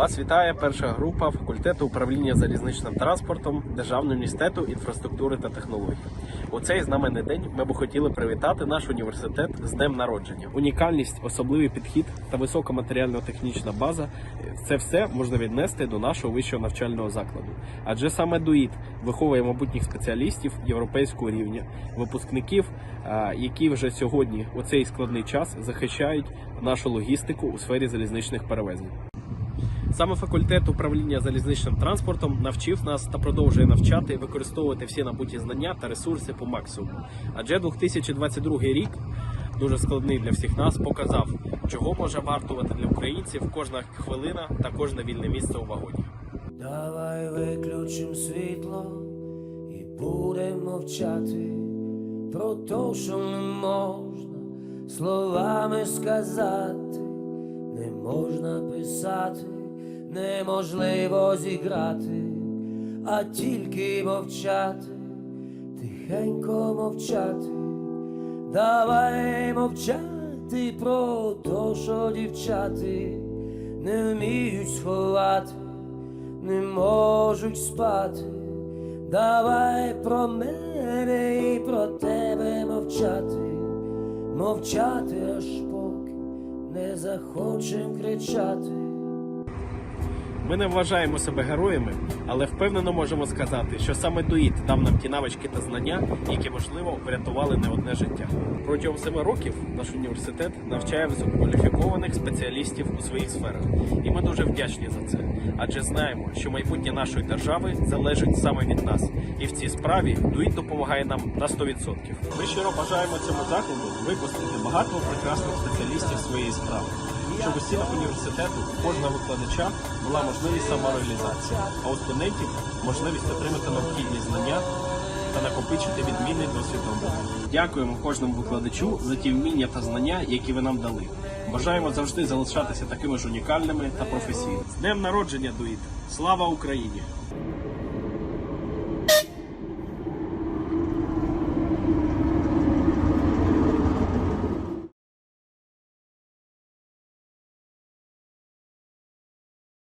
Вас вітає перша група факультету управління залізничним транспортом Державного університету інфраструктури та технологій. У цей знаменний день ми б хотіли привітати наш університет з днем народження. Унікальність, особливий підхід та висока матеріально-технічна база це все можна віднести до нашого вищого навчального закладу. Адже саме ДУІТ виховує майбутніх спеціалістів європейського рівня, випускників, які вже сьогодні у цей складний час захищають нашу логістику у сфері залізничних перевезень. Саме факультет управління залізничним транспортом навчив нас та продовжує навчати використовувати всі набуті знання та ресурси по максимуму. Адже 2022 рік дуже складний для всіх нас показав, чого може вартувати для українців кожна хвилина та кожне вільне місце у вагоні. Давай виключим світло і будемо мовчати про те, що не можна словами сказати, не можна писати, неможливо зіграти, а тільки мовчати, тихенько мовчати. Давай мовчати про те, що дівчати не вміють сховати не можуть спати. Давай про мене і про тебе мовчати, мовчати аж поки не захочем кричати. Ми не вважаємо себе героями, але впевнено можемо сказати, що саме ДУІТ дав нам ті навички та знання, які можливо врятували не одне життя. Протягом семи років наш університет навчає висококваліфікованих спеціалістів у своїх сферах, і ми дуже вдячні за це. Адже знаємо, що майбутнє нашої держави залежить саме від нас, і в цій справі ДУІТ допомагає нам на 100%. Ми щиро бажаємо цьому закладу випустити багато прекрасних спеціалістів своєї справи. Щоб у стінах університету кожного викладача була можливість самореалізації, а у студентів можливість отримати необхідні знання та накопичити відмінний досвід роботи. Дякуємо кожному викладачу за ті вміння та знання, які ви нам дали. Бажаємо завжди залишатися такими ж унікальними та професійними. З днем народження, Дуїт! Слава Україні!